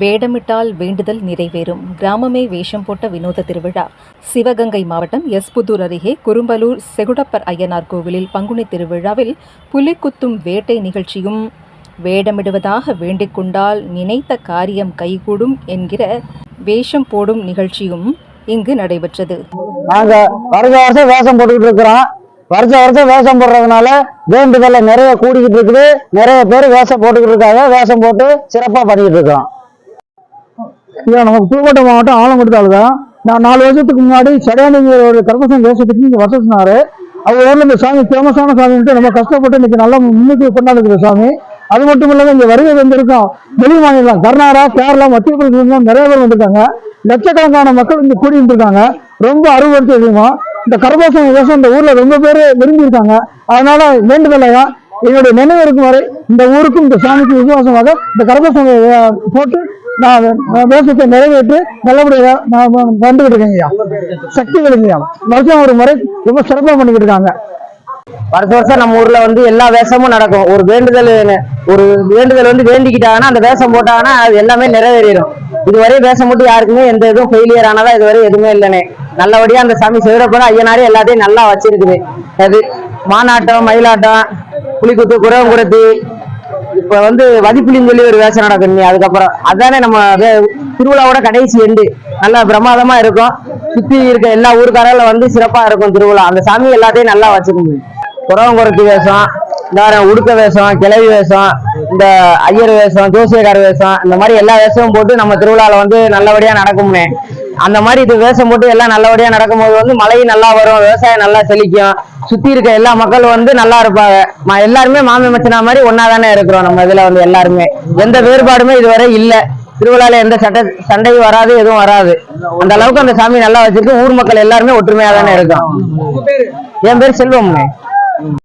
வேடமிட்டால் வேண்டுதல் நிறைவேறும். கிராமமே வேஷம் போட்ட வினோத திருவிழா. சிவகங்கை மாவட்டம் எஸ்புதூர் அருகே குறும்பலூர் செகுடப்பர் ஐயனார் கோவிலில் பங்குனி திருவிழாவில் புலிக்குத்தும் வேட்டை நிகழ்ச்சியும் வேடமிடுவதாக வேண்டிக் கொண்டால் நினைத்த காரியம் கைகூடும் என்கிற வேஷம் போடும் நிகழ்ச்சியும் இங்கு நடைபெற்றது. நாங்க வருஷ வருஷம் வேஷம் போட்டுக்கிட்டு இருக்கிறோம். வருஷ வருஷம் வேஷம் போடுறதுனால வேண்டுதலை நிறைய கூடிக்கிட்டு இருக்குது. நிறைய பேர் வேஷம் போட்டுக்கிட்டு இருக்காங்க. வேஷம் போட்டு சிறப்பாக பண்ணிக்கிட்டு இருக்கிறோம். ஐயா நமக்கு புதுக்கோட்டை மாவட்டம் ஆலங்குடி தாலுகா நான் நாலு வருஷத்துக்கு முன்னாடி சடையானிங்கிற ஒரு கருப்பசாமி வேஷத்துக்கு இங்கே வசதி அவர் ஊரில் இந்த சாமி ஃபேமஸான சாமின்ட்டு நம்ம கஷ்டப்பட்டு இன்னைக்கு நல்லா முன்னுக்கு கொண்டாந்துருக்குற சாமி. அது மட்டும் இல்லாமல் இங்கே வருகை வந்திருக்கோம் வெளி மாநிலம் கர்நாடகா கேரளா மத்திய பிரதேசம் நிறைய பேர் வந்திருக்காங்க. லட்சக்கணக்கான மக்கள் இங்கே கூடி இருக்காங்க ரொம்ப அறுவடுத்து அதிகமாக இந்த கருப்பசாமி வேஷம் இந்த ஊரில் ரொம்ப பேர் விரும்பியிருக்காங்க. அதனால வேண்டுதலையா என்னுடைய நினைவு இருக்கும் வரை இந்த ஊருக்கும் இந்த சாமிக்கு விசுவாசமாக இந்த கருப்பசாமி போட்டு நான் வே- நிறைவேற்றி நல்லபடியாக நான் வந்துகிட்டு இருக்கேங்க ஐயா. சக்தி விழுங்கய்யா வருஷம் ஒரு முறை ரொம்ப சிறப்பாக பண்ணிக்கிட்டு இருக்காங்க. வருஷ வருஷம் நம்ம ஊர்ல வந்து எல்லா வேஷமும் நடக்கும். ஒரு வேண்டுதல் ஒரு வேண்டுதல் வந்து வேண்டிக்கிட்டாங்கன்னா அந்த வேஷம் போட்டாங்கன்னா அது எல்லாமே நிறைவேறிடும். இதுவரை வேஷம் மட்டும் யாருக்குமே எந்த இதுவும் ஃபெயிலியர் ஆனதா இதுவரை எதுவுமே இல்லைனே நல்லபடியா அந்த சாமி சிவரப்பட ஐயனாரே எல்லாத்தையும் நல்லா வச்சிருக்குது. அது மானாட்டம் மயிலாட்டம் புளிக்குத்து குரவங்குரத்தி இப்ப வந்து வதிப்புலின்னு சொல்லி ஒரு வேஷம் நடக்கும் அதுக்கப்புறம் அதானே நம்ம திருவிழாவோட கடைசி எண்டு நல்லா பிரமாதமா இருக்கும். சுத்தி இருக்க எல்லா ஊருக்காரங்களும் வந்து சிறப்பா இருக்கும் திருவிழா. அந்த சாமி எல்லாத்தையும் நல்லா வச்சுக்கணும் குறவங்குறத்தி வேஷம் இந்த உடுக்க வேஷம் கிளவி வேஷம் இந்த ஐயர் வேஷம் ஜோசியக்கார வேஷம் இந்த மாதிரி எல்லா வேஷமும் போட்டு நம்ம திருவிழால வந்து நல்லபடியா நடக்கும்னே. அந்த மாதிரி இது வேஷம் போட்டு எல்லாம் நல்லபடியா நடக்கும்போது வந்து மழை நல்லா வரும் விவசாயம் நல்லா செழிக்கும். சுத்தி இருக்க எல்லா மக்களும் வந்து நல்லா இருப்பாங்க. ம- எல்லாருமே மாமி மச்சனா மாதிரி ஒன்னா தானே இருக்கிறோம் நம்ம இதுல வந்து எல்லாருமே. எந்த வேறுபாடுமே இதுவரை இல்ல. திருவிழால எந்த சட்ட சண்டையும் வராது எதுவும் வராது. அந்த அளவுக்கு அந்த சாமி நல்லா வச்சிருக்கு. ஊர் மக்கள் எல்லாருமே ஒற்றுமையா தானே இருக்கும் என் பேர் செல்வம்னே